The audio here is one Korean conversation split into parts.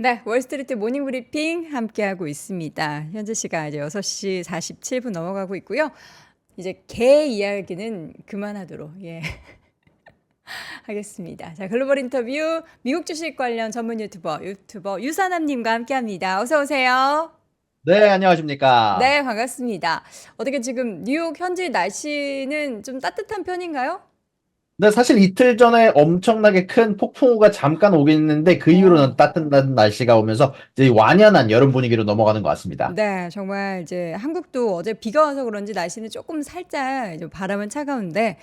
네, 월스트리트 모닝 브리핑 함께하고 있습니다. 현재 시간 이제 6시 47분 넘어가고 있고요. 이제 개 이야기는 그만하도록 예. 하겠습니다. 자, 글로벌 인터뷰 미국 주식 관련 전문 유튜버 유튜버 유사남 님과 함께 합니다. 어서 오세요. 네, 안녕하십니까. 네, 반갑습니다. 어떻게 지금 뉴욕 현지 날씨는 좀 따뜻한 편인가요? 네, 사실 이틀 전에 엄청나게 큰 폭풍우가 잠깐 오긴 했는데 그 이후로는 따뜻한 날씨가 오면서 이제 완연한 여름 분위기로 넘어가는 것 같습니다. 네, 정말 이제 한국도 어제 비가 와서 그런지 날씨는 조금 살짝 이제 바람은 차가운데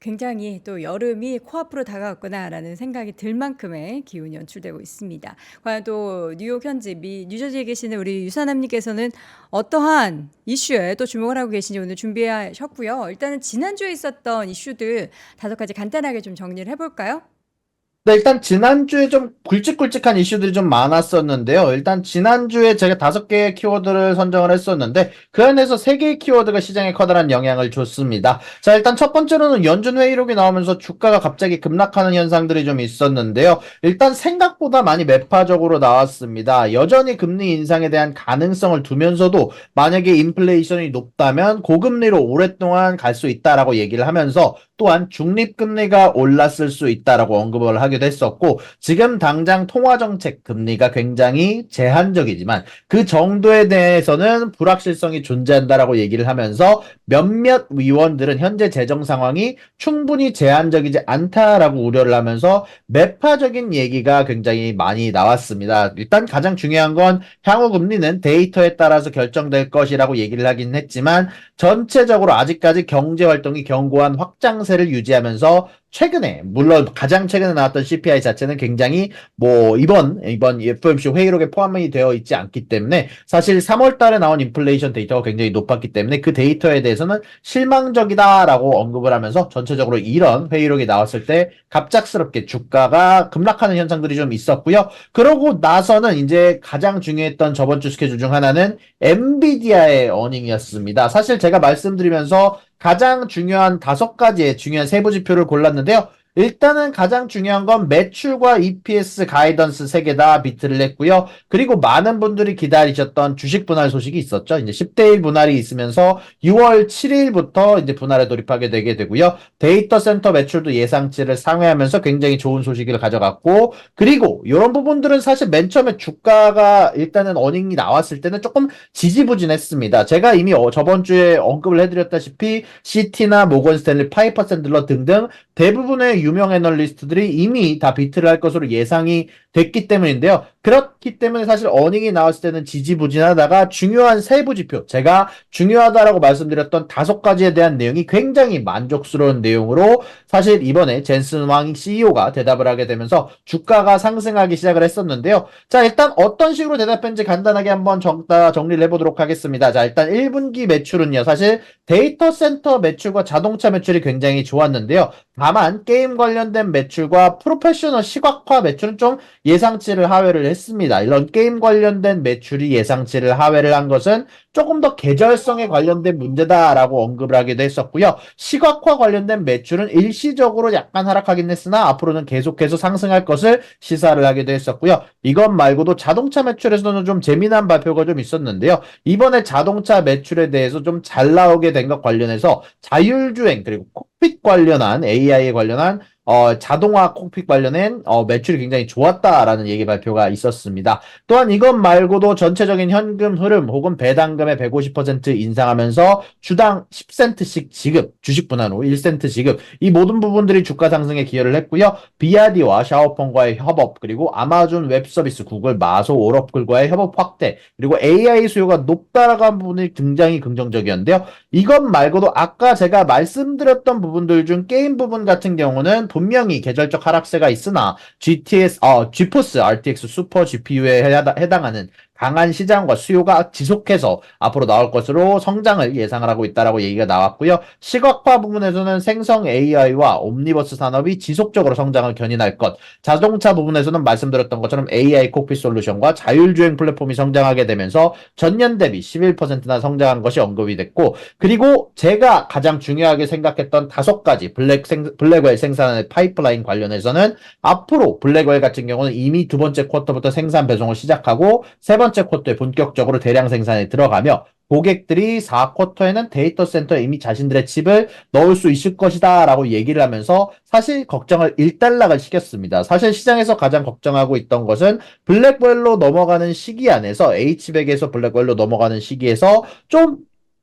굉장히 또 여름이 코앞으로 다가왔구나라는 생각이 들 만큼의 기운이 연출되고 있습니다. 과연 또 뉴욕 현지 미 뉴저지에 계시는 우리 유사남님께서는 어떠한 이슈에 또 주목을 하고 계신지 오늘 준비하셨고요. 일단은 지난주에 있었던 이슈들 다섯 가지 간단하게 좀 정리를 해볼까요? 네, 일단 지난주에 좀 굵직굵직한 이슈들이 좀 많았었는데요. 일단 지난주에 제가 다섯 개의 키워드를 선정을 했었는데 그 안에서 세 개의 키워드가 시장에 커다란 영향을 줬습니다. 자, 일단 첫 번째로는 연준 회의록이 나오면서 주가가 갑자기 급락하는 현상들이 좀 있었는데요. 일단 생각보다 많이 매파적으로 나왔습니다. 여전히 금리 인상에 대한 가능성을 두면서도 만약에 인플레이션이 높다면 고금리로 오랫동안 갈 수 있다라고 얘기를 하면서 또한 중립금리가 올랐을 수 있다라고 언급을 하기도 했었고 지금 당장 통화정책 금리가 굉장히 제한적이지만 그 정도에 대해서는 불확실성이 존재한다라고 얘기를 하면서 몇몇 위원들은 현재 재정 상황이 충분히 제한적이지 않다라고 우려를 하면서 매파적인 얘기가 굉장히 많이 나왔습니다. 일단 가장 중요한 건 향후 금리는 데이터에 따라서 결정될 것이라고 얘기를 하긴 했지만 전체적으로 아직까지 경제 활동이 견고한 확장세 를 유지하면서 최근에 물론 가장 최근에 나왔던 CPI 자체는 굉장히 뭐 이번 이번 FOMC 회의록에 포함이 되어 있지 않기 때문에 사실 3월 달에 나온 인플레이션 데이터가 굉장히 높았기 때문에 그 데이터에 대해서는 실망적이다라고 언급을 하면서 전체적으로 이런 회의록이 나왔을 때 갑작스럽게 주가가 급락하는 현상들이 좀 있었고요. 그러고 나서는 이제 가장 중요했던 저번 주 스케줄 중 하나는 엔비디아의 어닝이었습니다. 사실 제가 말씀드리면서 가장 중요한 다섯 가지의 중요한 세부 지표를 골랐는데요. 일단은 가장 중요한 건 매출과 EPS 가이던스 세 개 다 비트를 했고요. 그리고 많은 분들이 기다리셨던 주식 분할 소식이 있었죠. 이제 10대 1 분할이 있으면서 6월 7일부터 이제 분할에 돌입하게 되게 되고요. 데이터 센터 매출도 예상치를 상회하면서 굉장히 좋은 소식을 가져갔고 그리고 이런 부분들은 사실 맨 처음에 주가가 일단은 어닝이 나왔을 때는 조금 지지부진했습니다. 제가 이미 어- 저번 주에 언급을 해드렸다시피 CT나 모건 스탠리, 파이퍼 샌들러 등등 대부분의 유명 애널리스트들이 이미 다 비트를 할 것으로 예상이 됐기 때문인데요. 그렇기 때문에 사실 어닝이 나왔을 때는 지지부진하다가 중요한 세부 지표, 제가 중요하다라고 말씀드렸던 다섯 가지에 대한 내용이 굉장히 만족스러운 내용으로 사실 이번에 젠슨 왕 CEO가 대답을 하게 되면서 주가가 상승하기 시작을 했었는데요. 자, 일단 어떤 식으로 대답했는지 간단하게 한번 정, 다 정리를 해보도록 하겠습니다. 자, 일단 1분기 매출은요, 사실 데이터 센터 매출과 자동차 매출이 굉장히 좋았는데요. 다만 게임 관련된 매출과 프로페셔널 시각화 매출은 좀 예상치를 하회를 했습니다. 이런 게임 관련된 매출이 예상치를 하회를 한 것은 조금 더 계절성에 관련된 문제다라고 언급을 하기도 했었고요. 시각화 관련된 매출은 일시적으로 약간 하락하긴 했으나 앞으로는 계속해서 상승할 것을 시사를 하기도 했었고요. 이것 말고도 자동차 매출에서는 좀 재미난 발표가 좀 있었는데요. 이번에 자동차 매출에 대해서 좀 잘 나오게 된 것 관련해서 자율주행 그리고 콕핏 관련한 AI에 관련한 어, 자동화 콕핏 관련된 어, 매출이 굉장히 좋았다라는 얘기 발표가 있었습니다. 또한 이것 말고도 전체적인 현금 흐름 혹은 배당금의 150% 인상하면서 주당 10센트씩 지급, 주식 분할 후 1센트 지급 이 모든 부분들이 주가 상승에 기여를 했고요. 비아디와 샤오펑과의 협업 그리고 아마존 웹 서비스, 구글, 마소, 오러클과의 협업 확대 그리고 AI 수요가 높다라는 부분이 굉장히 긍정적이었는데요. 이것 말고도 아까 제가 말씀드렸던 부분 들 중 게임 부분 같은 경우는 분명히 계절적 하락세가 있으나 GTS, 어, GeForce RTX 슈퍼 GPU에 해당하는 강한 시장과 수요가 지속해서 앞으로 나올 것으로 성장을 예상을 하고 있다라고 얘기가 나왔고요. 시각화 부분에서는 생성 AI와 옴니버스 산업이 지속적으로 성장을 견인할 것. 자동차 부분에서는 말씀드렸던 것처럼 AI 콕핏 솔루션과 자율주행 플랫폼이 성장하게 되면서 전년 대비 11%나 성장한 것이 언급이 됐고 그리고 제가 가장 중요하게 생각했던 다섯 가지 블랙 생, 블랙웰 생산의 파이프라인 관련해서는 앞으로 블랙웰 같은 경우는 이미 두 번째 쿼터부터 생산 배송을 시작하고 세 번째 쿼터에 본격적으로 대량 생산에 들어가며 고객들이 4쿼터에는 데이터 센터에 이미 자신들의 칩을 넣을 수 있을 것이다 라고 얘기를 하면서 사실 걱정을 일단락을 시켰습니다. 사실 시장에서 가장 걱정하고 있던 것은 블랙웰로 넘어가는 시기 안에서 H백에서 블랙웰로 넘어가는 시기에서 좀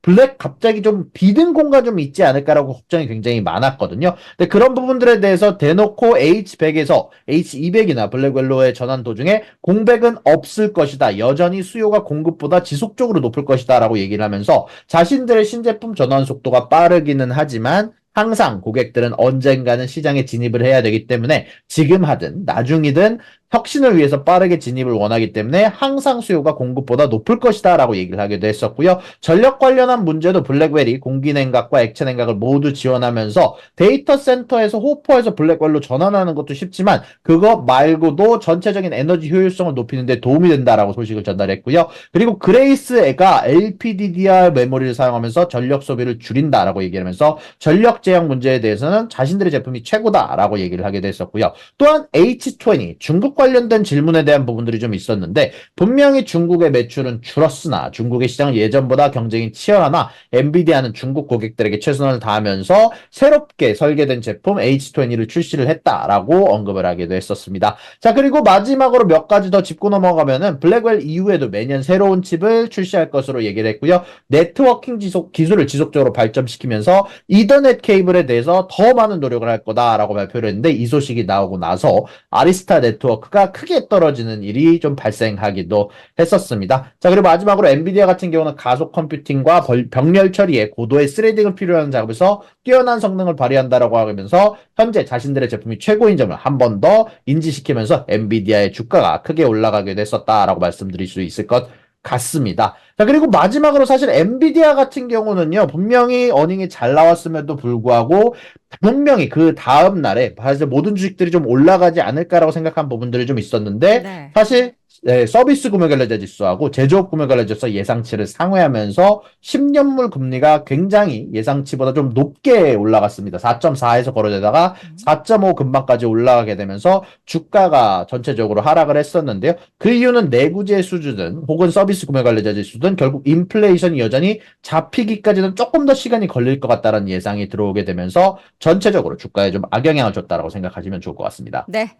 블랙 갑자기 좀 비든 공간 좀 있지 않을까라고 걱정이 굉장히 많았거든요. 근데 그런 부분들에 대해서 대놓고 H100에서 H200이나 블랙웰로의 전환 도중에 공백은 없을 것이다. 여전히 수요가 공급보다 지속적으로 높을 것이다라고 얘기를 하면서 자신들의 신제품 전환 속도가 빠르기는 하지만 항상 고객들은 언젠가는 시장에 진입을 해야 되기 때문에 지금 하든 나중이든 혁신을 위해서 빠르게 진입을 원하기 때문에 항상 수요가 공급보다 높을 것이다 라고 얘기를 하기도 했었고요. 전력 관련한 문제도 블랙웰이 공기 냉각과 액체 냉각을 모두 지원하면서 데이터 센터에서 호퍼에서 블랙웰로 전환하는 것도 쉽지만 그거 말고도 전체적인 에너지 효율성을 높이는 데 도움이 된다라고 소식을 전달했고요. 그리고 그레이스가 LPDDR 메모리를 사용하면서 전력 소비를 줄인다라고 얘기하면서 전력 제약 문제에 대해서는 자신들의 제품이 최고다라고 얘기를 하기도 했었고요. 또한 H20 중국 관련된 질문에 대한 부분들이 좀 있었는데 분명히 중국의 매출은 줄었으나 중국의 시장은 예전보다 경쟁이 치열하나 엔비디아는 중국 고객들에게 최선을 다하면서 새롭게 설계된 제품 H20를 출시를 했다라고 언급을 하기도 했었습니다. 자 그리고 마지막으로 몇 가지 더 짚고 넘어가면은 블랙웰 이후에도 매년 새로운 칩을 출시할 것으로 얘기를 했고요. 네트워킹 지속 기술을 지속적으로 발전시키면서 이더넷 케이블에 대해서 더 많은 노력을 할 거다라고 발표를 했는데 이 소식이 나오고 나서 아리스타 네트워크 가 크게 떨어지는 일이 좀 발생하기도 했었습니다. 자, 그리고 마지막으로 엔비디아 같은 경우는 가속 컴퓨팅과 벌- 병렬 처리에 고도의 스레딩을 하는 작업에서 뛰어난 성능을 발휘한다라고 하면서 현재 자신들의 제품이 최고인 점을 한 번 더 인지시키면서 엔비디아의 주가가 크게 올라가기도 했었다라고 말씀드릴 수 있을 것 같습니다. 자, 그리고 마지막으로 사실 엔비디아 같은 경우는요, 분명히 어닝이 잘 나왔음에도 불구하고, 분명히 그 다음 날에 사실 모든 주식들이 좀 올라가지 않을까라고 생각한 부분들이 좀 있었는데, 네. 사실 네, 서비스 구매 관련자 지수하고 제조업 구매 관련자 지수 예상치를 상회하면서 10년물 금리가 굉장히 예상치보다 좀 높게 올라갔습니다. 4.4에서 거래되다가 4.5 금방까지 올라가게 되면서 주가가 전체적으로 하락을 했었는데요. 그 이유는 내구재 수준은 혹은 서비스 구매 관련자 지수든 결국 인플레이션이 여전히 잡히기까지는 조금 더 시간이 걸릴 것 같다는 예상이 들어오게 되면서 전체적으로 주가에 좀 악영향을 줬다라고 생각하시면 좋을 것 같습니다. 네.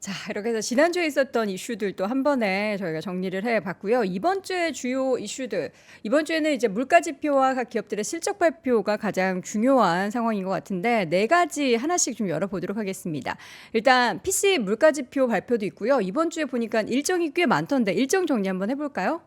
자, 이렇게 해서 지난주에 있었던 이슈들도 한 번에 저희가 정리를 해 봤고요. 이번 주에 주요 이슈들. 이번 주에는 이제 물가 지표와 각 기업들의 실적 발표가 가장 중요한 상황인 것 같은데 네 가지 하나씩 좀 열어 보도록 하겠습니다. 일단 PC 물가 지표 발표도 있고요. 이번 주에 보니까 일정이 꽤 많던데 일정 정리 한번 해 볼까요?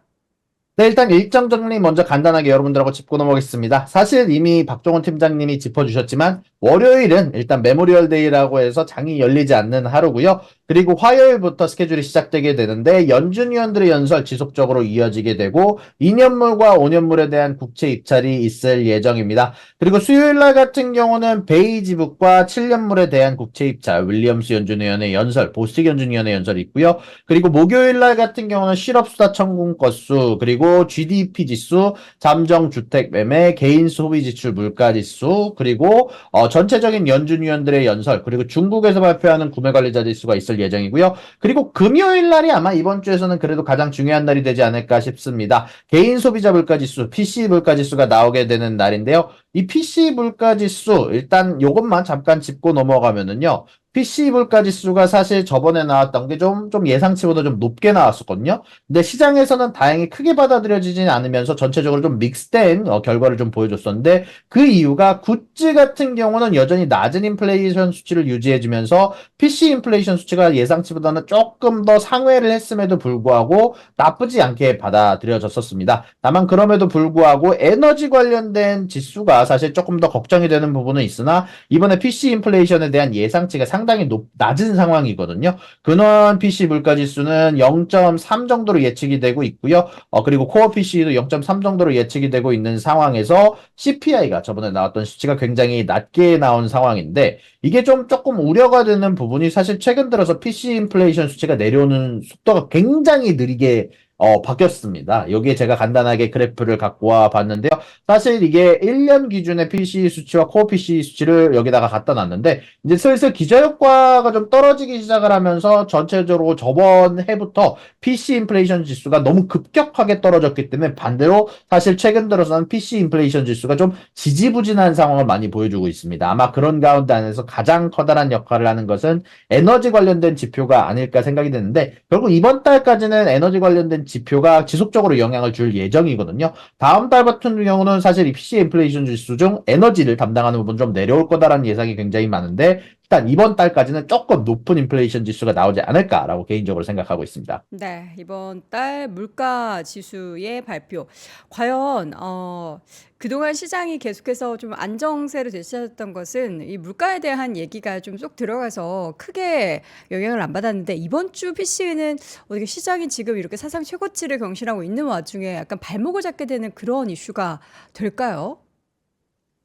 네, 일단 일정 정리 먼저 간단하게 여러분들하고 짚고 넘어가겠습니다. 사실 이미 박종원 팀장님이 짚어주셨지만 월요일은 일단 메모리얼 데이라고 해서 장이 열리지 않는 하루고요. 그리고 화요일부터 스케줄이 시작되게 되는데 연준 위원들의 연설 지속적으로 이어지게 되고 2년물과 5년물에 대한 국채 입찰이 있을 예정입니다. 그리고 수요일 날 같은 경우는 베이지북과 7년물에 대한 국채 입찰, 윌리엄스 연준 위원의 연설, 보스틱 연준 위원의 연설이 있고요. 그리고 목요일 날 같은 경우는 실업수다 청구 건수, 그리고 GDP 지수, 잠정 주택 매매, 개인 소비 지출 물가 지수, 그리고 어, 전체적인 연준 위원들의 연설, 그리고 중국에서 발표하는 구매 관리자 지수가 있을 예정이고요. 그리고 금요일 날이 아마 이번 주에서는 그래도 가장 중요한 날이 되지 않을까 싶습니다. 개인 소비자 물가 지수, PC 물가 지수가 나오게 되는 날인데요. 이 PC 물가 지수 일단 요것만 잠깐 짚고 넘어가면은요. PC 물가 지수가 사실 저번에 나왔던 게 좀, 좀 예상치보다 좀 높게 나왔었거든요. 근데 시장에서는 다행히 크게 받아들여지진 않으면서 전체적으로 좀 믹스된 어, 결과를 좀 보여줬었는데 그 이유가 굿즈 같은 경우는 여전히 낮은 인플레이션 수치를 유지해주면서 PC 인플레이션 수치가 예상치보다는 조금 더 상회를 했음에도 불구하고 나쁘지 않게 받아들여졌었습니다. 다만 그럼에도 불구하고 에너지 관련된 지수가 사실 조금 더 걱정이 되는 부분은 있으나 이번에 PC 인플레이션에 대한 예상치가 상 당히 높, 낮은 상황이거든요. 근원 PC 물가 지수는 0.3 정도로 예측이 되고 있고요. 어, 그리고 코어 PC도 0.3 정도로 예측이 되고 있는 상황에서 CPI가 저번에 나왔던 수치가 굉장히 낮게 나온 상황인데 이게 좀 조금 우려가 되는 부분이 사실 최근 들어서 PC 인플레이션 수치가 내려오는 속도가 굉장히 느리게 어, 바뀌었습니다. 여기에 제가 간단하게 그래프를 갖고 와 봤는데요. 사실 이게 1년 기준의 PC 수치와 코어 PC 수치를 여기다가 갖다 놨는데 이제 슬슬 기저효과가 좀 떨어지기 시작을 하면서 전체적으로 저번 해부터 PC 인플레이션 지수가 너무 급격하게 떨어졌기 때문에 반대로 사실 최근 들어서는 PC 인플레이션 지수가 좀 지지부진한 상황을 많이 보여주고 있습니다. 아마 그런 가운데 안에서 가장 커다란 역할을 하는 것은 에너지 관련된 지표가 아닐까 생각이 드는데 결국 이번 달까지는 에너지 관련된 지표가 지속적으로 영향을 줄 예정이거든요. 다음 달 같은 경우는 사실 이 PC 인플레이션 지수 중 에너지를 담당하는 부분 좀 내려올 거다라는 예상이 굉장히 많은데 일단 이번 달까지는 조금 높은 인플레이션 지수가 나오지 않을까라고 개인적으로 생각하고 있습니다. 네, 이번 달 물가 지수의 발표. 과연 어, 그동안 시장이 계속해서 좀 안정세로 되셨던 것은 이 물가에 대한 얘기가 좀 쏙 들어가서 크게 영향을 안 받았는데 이번 주 PC는 어떻게 시장이 지금 이렇게 사상 최고치를 경신하고 있는 와중에 약간 발목을 잡게 되는 그런 이슈가 될까요?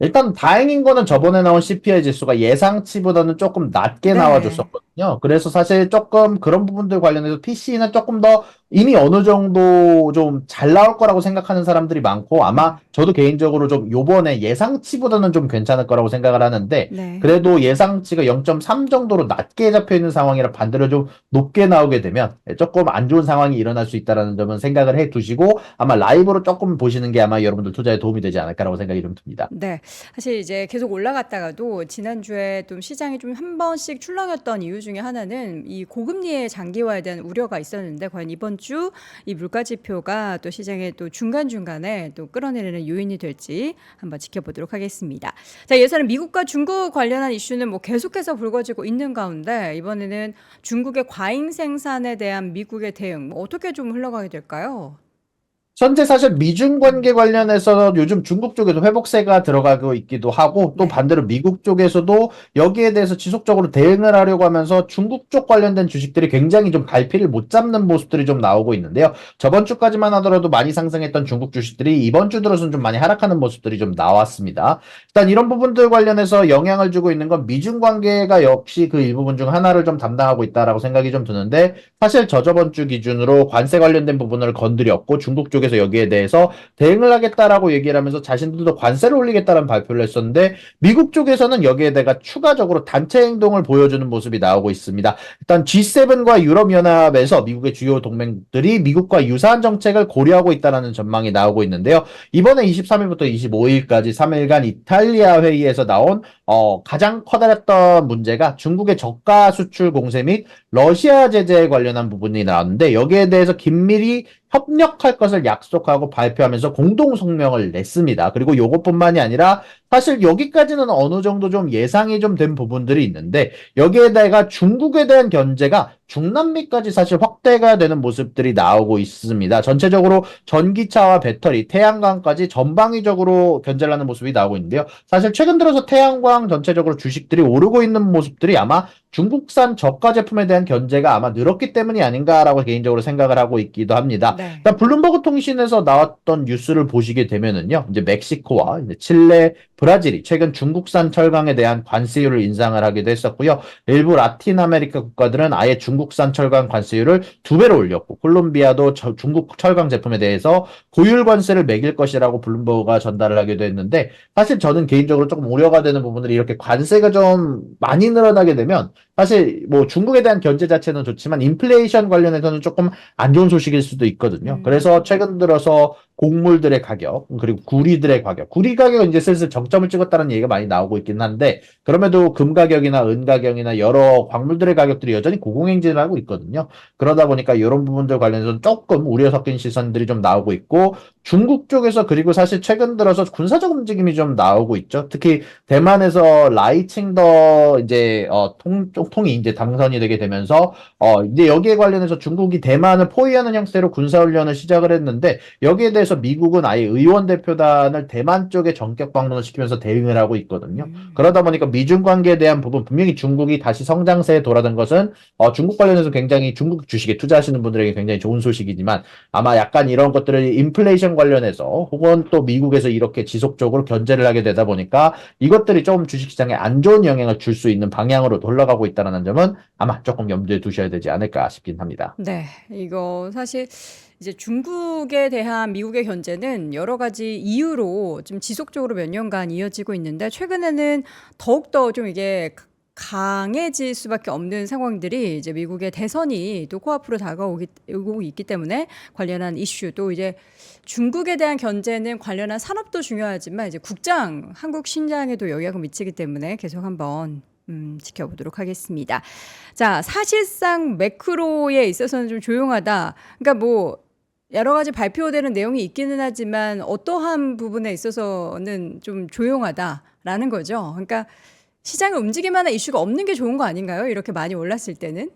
일단 다행인 거는 저번에 나온 CPI 지수가 예상치보다는 조금 낮게 네. 나와줬었거든요. 그래서 사실 조금 그런 부분들 관련해서 PC는 조금 더 이미 어느 정도 좀 잘 나올 거라고 생각하는 사람들이 많고 아마 저도 개인적으로 좀 요번에 예상치보다는 좀 괜찮을 거라고 생각을 하는데 네. 그래도 예상치가 0.3 정도로 낮게 잡혀 있는 상황이라 반대로 좀 높게 나오게 되면 조금 안 좋은 상황이 일어날 수 있다라는 점은 생각을 해 두시고 아마 라이브로 조금 보시는 게 아마 여러분들 투자에 도움이 되지 않을까라고 생각이 좀 듭니다. 네, 사실 이제 계속 올라갔다가도 지난주에 좀 시장이 좀 한 번씩 출렁였던 이유 중에 하나는 이 고금리의 장기화에 대한 우려가 있었는데 과연 이번 주 이 물가 지표가 또 시장에 또 중간 중간에 또 끌어내리는 요인이 될지 한번 지켜보도록 하겠습니다. 자, 이어서는 미국과 중국 관련한 이슈는 뭐 계속해서 불거지고 있는 가운데 이번에는 중국의 과잉 생산에 대한 미국의 대응 뭐 어떻게 좀 흘러가게 될까요? 현재 사실 미중 관계 관련해서 요즘 중국 쪽에도 회복세가 들어가고 있기도 하고 또 네. 반대로 미국 쪽에서도 여기에 대해서 지속적으로 대응을 하려고 하면서 중국 쪽 관련된 주식들이 굉장히 좀 갈피를 못 잡는 모습들이 좀 나오고 있는데요. 저번 주까지만 하더라도 많이 상승했던 중국 주식들이 이번 주 들어서는 좀 많이 하락하는 모습들이 좀 나왔습니다. 일단 이런 부분들 관련해서 영향을 주고 있는 건 미중 관계가 역시 그 일부분 중 하나를 좀 담당하고 있다라고 생각이 좀 드는데 사실 저저번 주 기준으로 관세 관련된 부분을 건드렸고 중국 쪽에 서 여기에 대해서 대응을 하겠다라고 얘기를 하면서 자신들도 관세를 올리겠다는 발표를 했었는데 미국 쪽에서는 여기에 대가 추가적으로 단체 행동을 보여주는 모습이 나오고 있습니다. 일단 G7과 유럽연합에서 미국의 주요 동맹들이 미국과 유사한 정책을 고려하고 있다는 전망이 나오고 있는데요. 이번에 23일부터 25일까지 3일간 이탈리아 회의에서 나온 어, 가장 커다랬던 문제가 중국의 저가 수출 공세 및 러시아 제재에 관련한 부분이 나왔는데 여기에 대해서 긴밀히 협력할 것을 약속하고 발표하면서 공동 성명을 냈습니다. 그리고 요것뿐만이 아니라 사실 여기까지는 어느 정도 좀 예상이 좀 된 부분들이 있는데 여기에다가 중국에 대한 견제가 중남미까지 사실 확대가 되는 모습들이 나오고 있습니다. 전체적으로 전기차와 배터리, 태양광까지 전방위적으로 견제를 하는 모습이 나오고 있는데요. 사실 최근 들어서 태양광 전체적으로 주식들이 오르고 있는 모습들이 아마 중국산 저가 제품에 대한 견제가 아마 늘었기 때문이 아닌가라고 개인적으로 생각을 하고 있기도 합니다. 네. 일단 블룸버그 통신에서 나왔던 뉴스를 보시게 되면은요, 이제 멕시코와 이제 칠레, 브라질이 최근 중국산 철강에 대한 관세율을 인상을 하기도 했었고요. 일부 라틴 아메리카 국가들은 아예 중국산 철강 관세율을 두 배로 올렸고, 콜롬비아도 저- 중국 철강 제품에 대해서 고율 관세를 매길 것이라고 블룸버그가 전달을 하기도 했는데, 사실 저는 개인적으로 조금 우려가 되는 부분들이 이렇게 관세가 좀 많이 늘어나게 되면, 사실 뭐 중국에 대한 견제 자체는 좋지만 인플레이션 관련해서는 조금 안 좋은 소식일 수도 있거든요. 음. 그래서 최근 들어서 곡물들의 가격, 그리고 구리들의 가격, 구리 가격은 이제 슬슬 정점을 찍었다는 얘기가 많이 나오고 있긴 한데, 그럼에도 금 가격이나 은 가격이나 여러 광물들의 가격들이 여전히 고공행진을 하고 있거든요. 그러다 보니까 이런 부분들 관련해서는 조금 우려 섞인 시선들이 좀 나오고 있고, 중국 쪽에서 그리고 사실 최근 들어서 군사적 움직임이 좀 나오고 있죠. 특히 대만에서 라이칭더 이제 어, 통, 통이 이제 당선이 되게 되면서 어, 이제 여기에 관련해서 중국이 대만을 포위하는 형태로 군사훈련을 시작을 했는데 여기에 대해서 미국은 아예 의원 대표단을 대만 쪽에 전격 방문을 시키면서 대응을 하고 있거든요. 음. 그러다 보니까 미중 관계에 대한 부분 분명히 중국이 다시 성장세에 돌아든 것은 어, 중국 관련해서 굉장히 중국 주식에 투자하시는 분들에게 굉장히 좋은 소식이지만 아마 약간 이런 것들을 인플레이션 관련해서 혹은 또 미국에서 이렇게 지속적으로 견제를 하게 되다 보니까 이것들이 조금 주식시장에 안 좋은 영향을 줄 수 있는 방향으로 돌아가고 있다는 점은 아마 조금 염두에 두셔야 되지 않을까 싶긴 합니다. 네, 이거 사실 이제 중국에 대한 미국의 견제는 여러 가지 이유로 좀 지속적으로 몇 년간 이어지고 있는데 최근에는 더욱더 좀 이게 강해질 수밖에 없는 상황들이 이제 미국의 대선이 또 코앞으로 다가오기 오고 있기 때문에 관련한 이슈 또 이제 중국에 대한 견제는 관련한 산업도 중요하지만 이제 국장 한국 신장에도 영향을 미치기 때문에 계속 한번 음, 지켜보도록 하겠습니다. 자, 사실상 매크로에 있어서는 좀 조용하다. 그러니까 뭐 여러 가지 발표되는 내용이 있기는 하지만 어떠한 부분에 있어서는 좀 조용하다라는 거죠. 그러니까 시장을 움직일 만한 이슈가 없는 게 좋은 거 아닌가요? 이렇게 많이 올랐을 때는.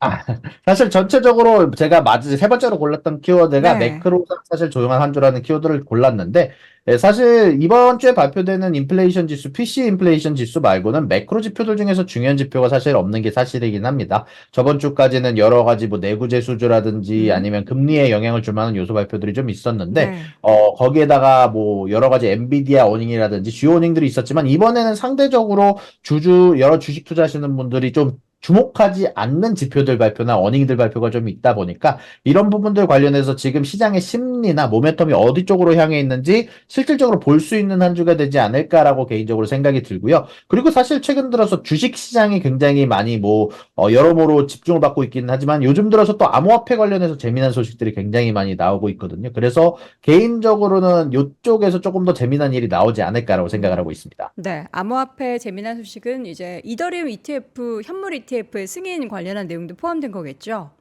사실 전체적으로 제가 맞이 세 번째로 골랐던 키워드가 네. 매크로상 사실 조용한 한 주라는 키워드를 골랐는데 예, 사실 이번 주에 발표되는 인플레이션 지수, PC 인플레이션 지수 말고는 매크로 지표들 중에서 중요한 지표가 사실 없는 게 사실이긴 합니다. 저번 주까지는 여러 가지 뭐 내구재 수주라든지 음. 아니면 금리에 영향을 줄 만한 요소 발표들이 좀 있었는데 네. 어, 거기에다가 뭐 여러 가지 엔비디아 어닝이라든지 주요 어닝들이 있었지만 이번에는 상대적으로 주주 여러 주식 투자하시는 분들이 좀 주목하지 않는 지표들 발표나 어닝들 발표가 좀 있다 보니까 이런 부분들 관련해서 지금 시장의 심리나 모멘텀이 어디 쪽으로 향해 있는지 실질적으로 볼 수 있는 한 주가 되지 않을까라고 개인적으로 생각이 들고요. 그리고 사실 최근 들어서 주식 시장이 굉장히 많이 뭐 어, 여러모로 집중을 받고 있기는 하지만 요즘 들어서 또 암호화폐 관련해서 재미난 소식들이 굉장히 많이 나오고 있거든요. 그래서 개인적으로는 이쪽에서 조금 더 재미난 일이 나오지 않을까라고 생각을 하고 있습니다. 네, 암호화폐 재미난 소식은 이제 이더리움 ETF, 현물 ETF 의 승인 관련한 내용도 포함된 거겠죠?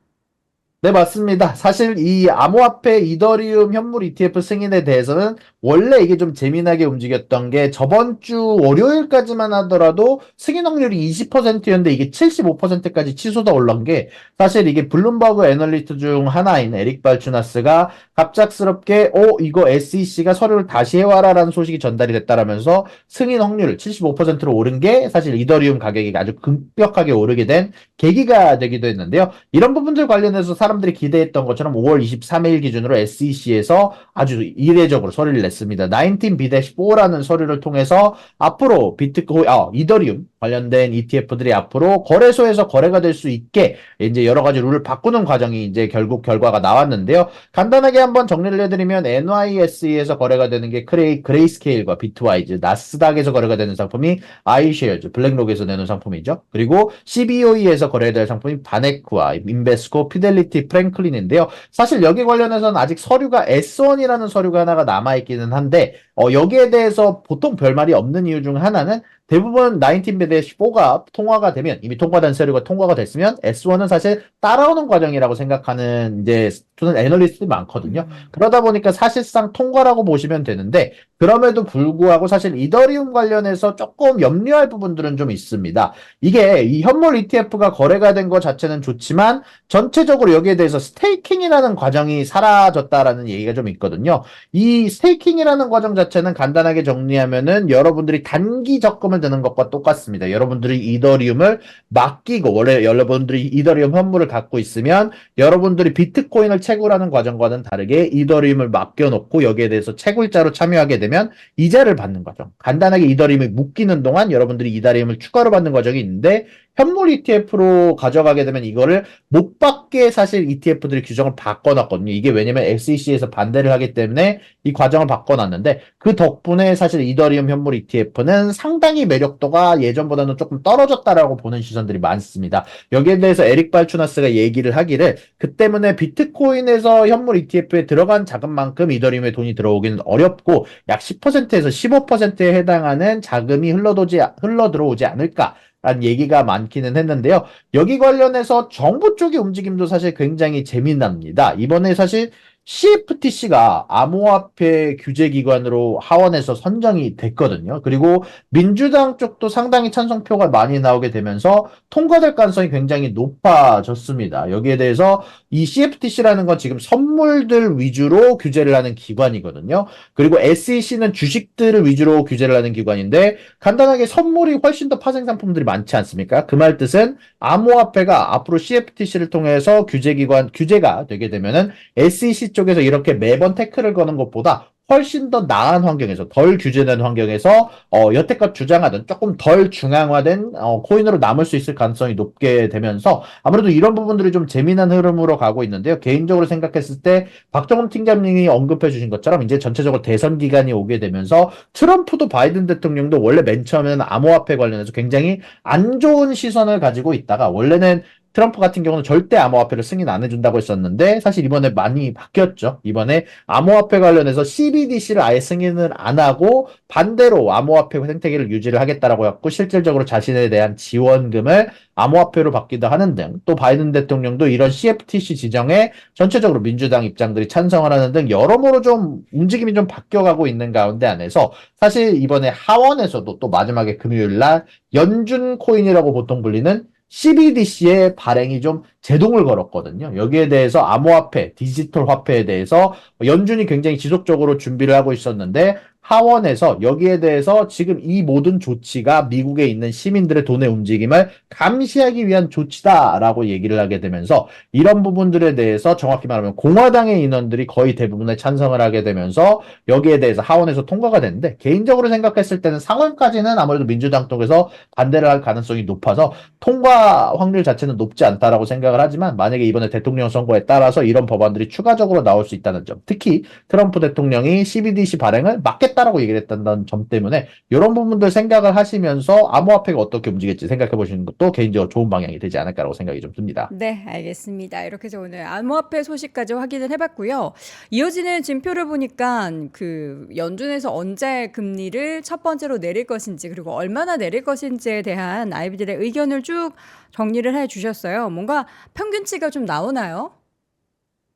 네, 맞습니다. 사실 이 암호화폐 이더리움 현물 ETF 승인에 대해서는 원래 이게 좀 재미나게 움직였던 게 저번 주 월요일까지만 하더라도 승인 확률이 20%였는데 이게 75%까지 치솟아 올라온 게 사실 이게 블룸버그 애널리스트 중 하나인 에릭 발추나스가 갑작스럽게 어 이거 SEC가 서류를 다시 해와라라는 소식이 전달이 됐다라면서 승인 확률 75%로 오른 게 사실 이더리움 가격이 아주 급격하게 오르게 된 계기가 되기도 했는데요. 이런 부분들 관련해서 사람 들이 기대했던 것처럼 5월 23일 기준으로 SEC에서 아주 이례적으로 서류를 냈습니다. 19B-4라는 서류를 통해서 앞으로 비트코인, 아, 이더리움 관련된 ETF들이 앞으로 거래소에서 거래가 될 수 있게 이제 여러 가지 룰을 바꾸는 과정이 이제 결국 결과가 나왔는데요. 간단하게 한번 정리를 해드리면 NYSE에서 거래가 되는 게 크레이, 그레이스케일과 비트와이즈, 나스닥에서 거래가 되는 상품이 아이쉐어즈, 블랙록에서 내는 상품이죠. 그리고 CBOE에서 거래될 상품이 바네크와 인베스코, 피델리티, 프랭클린인데요. 사실 여기 관련해서는 아직 서류가 S1이라는 서류가 하나가 남아있기는 한데 어, 여기에 대해서 보통 별말이 없는 이유 중 하나는 대부분 19-4가 통과가 되면 이미 통과된 서류가 통과가 됐으면 S1은 사실 따라오는 과정이라고 생각하는 이제 스튜던트 애널리스트들이 많거든요. 그러다 보니까 사실상 통과라고 보시면 되는데 그럼에도 불구하고 사실 이더리움 관련해서 조금 염려할 부분들은 좀 있습니다. 이게 이 현물 ETF가 거래가 된 것 자체는 좋지만 전체적으로 여기에 대해서 스테이킹이라는 과정이 사라졌다라는 얘기가 좀 있거든요. 이 스테이킹이라는 과정 자체는 간단하게 정리하면은 여러분들이 단기 적금을 드는 것과 똑같습니다. 여러분들이 이더리움을 맡기고 원래 여러분들이 이더리움 현물을 갖고 있으면 여러분들이 비트코인을 채굴하는 과정과는 다르게 이더리움을 맡겨놓고 여기에 대해서 채굴자로 참여하게 되면 이자를 받는 과정. 간단하게 이더리움이 묶이는 동안 여러분들이 이더리움을 추가로 받는 과정이 있는데 현물 ETF로 가져가게 되면 이거를 못 받게 사실 ETF들이 규정을 바꿔놨거든요. 이게 왜냐면 SEC에서 반대를 하기 때문에 이 과정을 바꿔놨는데 그 덕분에 사실 이더리움 현물 ETF는 상당히 매력도가 예전보다는 조금 떨어졌다라고 보는 시선들이 많습니다. 여기에 대해서 에릭 발추나스가 얘기를 하기를 그 때문에 비트코인에서 현물 ETF에 들어간 자금만큼 이더리움에 돈이 들어오기는 어렵고 약 10%에서 15%에 해당하는 자금이 흘러도지, 흘러 들어오지 않을까. 라는 얘기가 많기는 했는데요. 여기 관련해서 정부 쪽의 움직임도 사실 굉장히 재미납니다. 이번에 사실 CFTC가 암호화폐 규제 기관으로 하원에서 선정이 됐거든요. 그리고 민주당 쪽도 상당히 찬성표가 많이 나오게 되면서 통과될 가능성이 굉장히 높아졌습니다. 여기에 대해서 이 CFTC라는 건 지금 선물들 위주로 규제를 하는 기관이거든요. 그리고 SEC는 주식들을 위주로 규제를 하는 기관인데 간단하게 선물이 훨씬 더 파생 상품들이 많지 않습니까? 그 말 뜻은 암호화폐가 앞으로 CFTC를 통해서 규제 기관 규제가 되게 되면은 SEC 쪽에서 이렇게 매번 태클을 거는 것보다 훨씬 더 나은 환경에서 덜 규제된 환경에서 어, 여태껏 주장하던 조금 덜 중앙화된 어, 코인으로 남을 수 있을 가능성이 높게 되면서 아무래도 이런 부분들이 좀 재미난 흐름으로 가고 있는데요. 개인적으로 생각했을 때 박정훈 팀장님이 언급해 주신 것처럼 이제 전체적으로 대선 기간이 오게 되면서 트럼프도 바이든 대통령도 원래 맨 처음에는 암호화폐 관련해서 굉장히 안 좋은 시선을 가지고 있다가 원래는 트럼프 같은 경우는 절대 암호화폐를 승인 안 해준다고 했었는데 사실 이번에 많이 바뀌었죠. 이번에 암호화폐 관련해서 CBDC를 아예 승인을 안 하고 반대로 암호화폐 생태계를 유지를 하겠다라고 했고 실질적으로 자신에 대한 지원금을 암호화폐로 받기도 하는 등 또 바이든 대통령도 이런 CFTC 지정에 전체적으로 민주당 입장들이 찬성을 하는 등 여러모로 좀 움직임이 좀 바뀌어가고 있는 가운데 안에서 사실 이번에 하원에서도 또 마지막에 금요일 날 연준 코인이라고 보통 불리는 CBDC의 발행이 좀 제동을 걸었거든요. 여기에 대해서 암호화폐, 디지털 화폐에 대해서 연준이 굉장히 지속적으로 준비를 하고 있었는데 하원에서 여기에 대해서 지금 이 모든 조치가 미국에 있는 시민들의 돈의 움직임을 감시하기 위한 조치다라고 얘기를 하게 되면서 이런 부분들에 대해서 정확히 말하면 공화당의 인원들이 거의 대부분의 찬성을 하게 되면서 여기에 대해서 하원에서 통과가 됐는데 개인적으로 생각했을 때는 상원까지는 아무래도 민주당 쪽에서 반대를 할 가능성이 높아서 통과 확률 자체는 높지 않다라고 생각을 하지만 만약에 이번에 대통령 선거에 따라서 이런 법안들이 추가적으로 나올 수 있다는 점 특히 트럼프 대통령이 CBDC 발행을 막겠다 라고 얘기를 했다는 점 때문에 이런 부분들 생각을 하시면서 암호화폐가 어떻게 움직일지 생각해 보시는 것도 개인적으로 좋은 방향이 되지 않을까라고 생각이 좀 듭니다. 네, 알겠습니다. 이렇게 해서 오늘 암호화폐 소식까지 확인을 해봤고요. 이어지는 진표를 보니까 그 연준에서 언제 금리를 첫 번째로 내릴 것인지 그리고 얼마나 내릴 것인지에 대한 아이비들의 의견을 쭉 정리를 해 주셨어요. 뭔가 평균치가 좀 나오나요?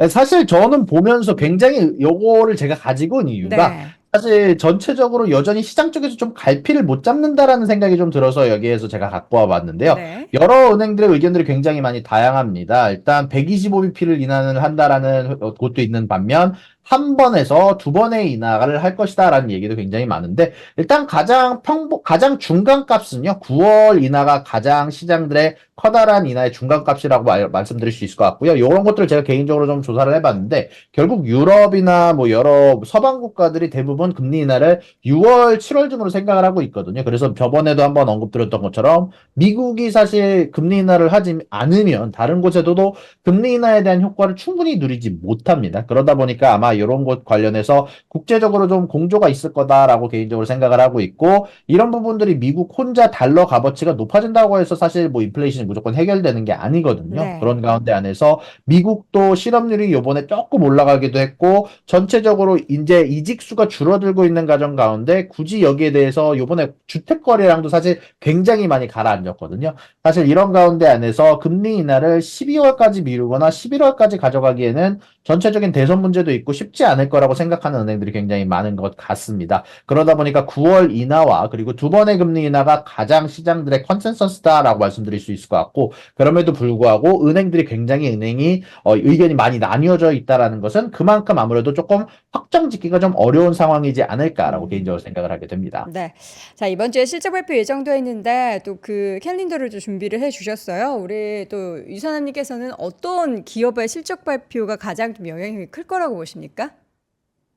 사실 저는 보면서 굉장히 요거를 제가 가지고 온 이유가 네. 사실 전체적으로 여전히 시장 쪽에서 좀 갈피를 못 잡는다라는 생각이 좀 들어서 여기에서 제가 갖고 와 봤는데요. 네. 여러 은행들의 의견들이 굉장히 많이 다양합니다. 일단 125bp를 인하를 한다라는 곳도 있는 반면 한 번에서 두 번의 인하를 할 것이다라는 얘기도 굉장히 많은데 일단 가장 평보 가장 중간 값은요. 9월 인하가 가장 시장들의 커다란 인하의 중간 값이라고 말, 말씀드릴 수 있을 것 같고요. 이런 것들을 제가 개인적으로 좀 조사를 해봤는데 결국 유럽이나 뭐 여러 서방 국가들이 대부분 금리 인하를 6월, 7월쯤으로 생각을 하고 있거든요. 그래서 저번에도 한번 언급드렸던 것처럼 미국이 사실 금리 인하를 하지 않으면 다른 곳에서도 금리 인하에 대한 효과를 충분히 누리지 못합니다. 그러다 보니까 아마 이런 것 관련해서 국제적으로 좀 공조가 있을 거다라고 개인적으로 생각을 하고 있고 이런 부분들이 미국 혼자 달러 값어치가 높아진다고 해서 사실 뭐 인플레이션이 무조건 해결되는 게 아니거든요. 네. 그런 가운데 안에서 미국도 실업률이 요번에 조금 올라가기도 했고 전체적으로 이제 이직수가 줄어들고 있는 과정 가운데 굳이 여기에 대해서 요번에 주택 거래량도 사실 굉장히 많이 가라앉았거든요. 사실 이런 가운데 안에서 금리 인하를 12월까지 미루거나 11월까지 가져가기에는 전체적인 대선 문제도 있고 쉽지 않을 거라고 생각하는 은행들이 굉장히 많은 것 같습니다. 그러다 보니까 9월 인하와 그리고 두 번의 금리 인하가 가장 시장들의 컨센서스다라고 말씀드릴 수 있을 것 같고 그럼에도 불구하고 은행들이 굉장히 은행이 어, 의견이 많이 나뉘어져 있다라는 것은 그만큼 아무래도 조금 확정 짓기가 좀 어려운 상황이지 않을까라고 음. 개인적으로 생각을 하게 됩니다. 네. 자, 이번 주에 실적 발표 예정되어 있는데 또 그 캘린더를 좀 준비를 해 주셨어요. 우리 또 유선아님께서는 어떤 기업의 실적 발표가 가장 좀 영향이 클 거라고 보십니까?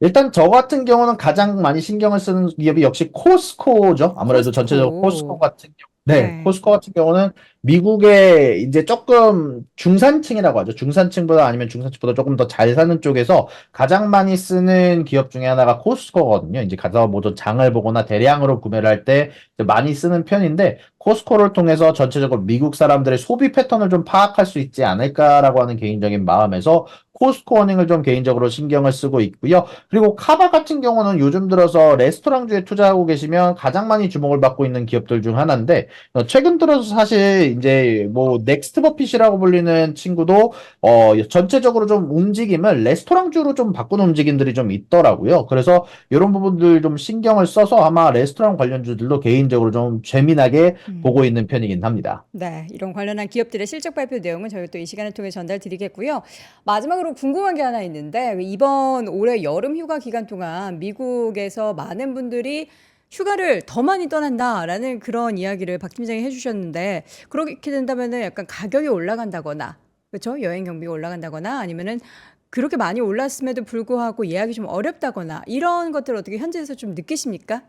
일단 저 같은 경우는 가장 많이 신경을 쓰는 기업이 역시 코스코죠. 아무래도 코스코. 전체적으로 코스코 같은 경우. 네, 네. 코스코 같은 경우는 미국의 이제 조금 중산층이라고 하죠. 중산층보다 아니면 중산층보다 조금 더 잘 사는 쪽에서 가장 많이 쓰는 기업 중에 하나가 코스코거든요. 이제 가서 뭐든 장을 보거나 대량으로 구매를 할 때 많이 쓰는 편인데 코스코를 통해서 전체적으로 미국 사람들의 소비 패턴을 좀 파악할 수 있지 않을까라고 하는 개인적인 마음에서 코스코 어닝을 좀 개인적으로 신경을 쓰고 있고요. 그리고 카바 같은 경우는 요즘 들어서 레스토랑주에 투자하고 계시면 가장 많이 주목을 받고 있는 기업들 중 하나인데 어, 최근 들어서 사실 이제 뭐 넥스트 버핏이라고 불리는 친구도 어 전체적으로 좀 움직임을 레스토랑주로 좀 바꾸는 움직임들이 좀 있더라고요. 그래서 이런 부분들 좀 신경을 써서 아마 레스토랑 관련주들도 개인적으로 좀 재미나게 음. 보고 있는 편이긴 합니다. 네, 이런 관련한 기업들의 실적 발표 내용은 저희가 또 이 시간을 통해 전달 드리겠고요. 마지막으로 궁금한 게 하나 있는데 이번 올해 여름 휴가 기간 동안 미국에서 많은 분들이 휴가를 더 많이 떠난다라는 그런 이야기를 박 팀장이 해주셨는데 그렇게 된다면은 약간 가격이 올라간다거나 그렇죠 여행 경비가 올라간다거나 아니면은 그렇게 많이 올랐음에도 불구하고 예약이 좀 어렵다거나 이런 것들 어떻게 현지에서 좀 느끼십니까?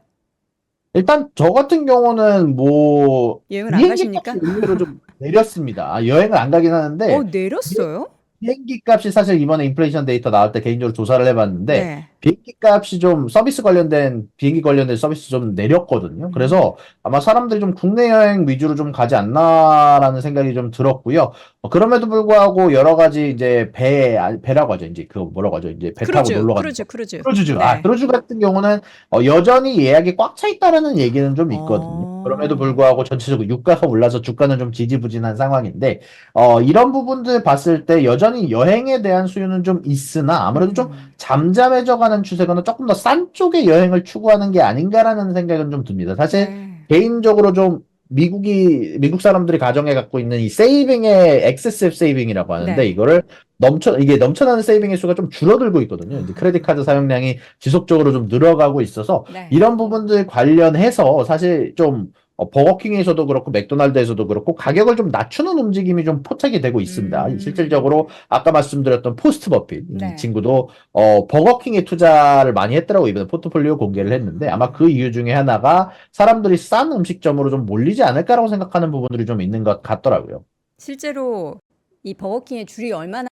일단 저 같은 경우는 뭐 여행을 안 비행기 가십니까? 값이 의외로 좀 내렸습니다. 아, 여행을 안 가긴 하는데 어 내렸어요? 비행기 값이 사실 이번에 인플레이션 데이터 나올 때 개인적으로 조사를 해봤는데 네. 비행기 값이 좀 서비스 관련된 비행기 관련된 서비스 좀 내렸거든요. 그래서 아마 사람들이 좀 국내 여행 위주로 좀 가지 않나라는 생각이 좀 들었고요. 어, 그럼에도 불구하고 여러 가지 이제 배 아, 배라고 하죠. 이제 그 뭐라고 하죠. 이제 배 타고 크루즈, 놀러 가는 크루즈, 크루즈. 크루즈죠. 네. 아, 크루즈 같은 경우는 어, 여전히 예약이 꽉 차 있다라는 얘기는 좀 있거든요. 어. 그럼에도 불구하고 전체적으로 유가가 올라서 주가는 좀 지지부진한 상황인데, 어, 이런 부분들 봤을 때 여전히 여행에 대한 수요는 좀 있으나 아무래도 좀 음. 잠잠해져가는 추세거나 조금 더 싼 쪽의 여행을 추구하는 게 아닌가라는 생각은 좀 듭니다. 사실 네. 개인적으로 좀 미국이 미국 사람들이 가정에 갖고 있는 이 세이빙의 엑세시브 세이빙이라고 하는데 네. 이거를 넘쳐 이게 넘쳐나는 세이빙의 수가 좀 줄어들고 있거든요. 이제 크레딧 카드 사용량이 지속적으로 좀 늘어가고 있어서 네. 이런 부분들 관련해서 사실 좀 어, 버거킹에서도 그렇고 맥도날드에서도 그렇고 가격을 좀 낮추는 움직임이 좀 포착이 되고 있습니다. 음. 실질적으로 아까 말씀드렸던 포스트 버핏 이 네. 친구도 어, 버거킹에 투자를 많이 했더라고 이번에 포트폴리오 공개를 했는데 아마 그 이유 중에 하나가 사람들이 싼 음식점으로 좀 몰리지 않을까라고 생각하는 부분들이 좀 있는 것 같더라고요. 실제로 이 버거킹의 줄이 얼마나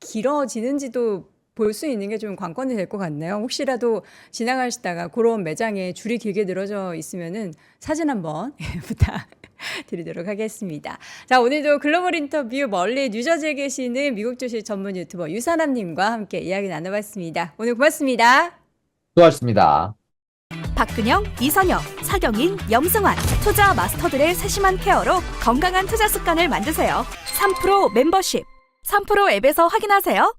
길어지는지도 볼 수 있는 게 좀 관건이 될 것 같네요. 혹시라도 지나가시다가 그런 매장에 줄이 길게 늘어져 있으면은 사진 한번 부탁 드리도록 하겠습니다. 자, 오늘도 글로벌 인터뷰 멀리 뉴저지에 계시는 미국 주식 전문 유튜버 유사남님과 함께 이야기 나눠봤습니다. 오늘 고맙습니다. 수고하셨습니다. 박근영, 이선영, 사경인, 염승환 투자 마스터들의 세심한 케어로 건강한 투자 습관을 만드세요. 3프로 멤버십 3프로 앱에서 확인하세요.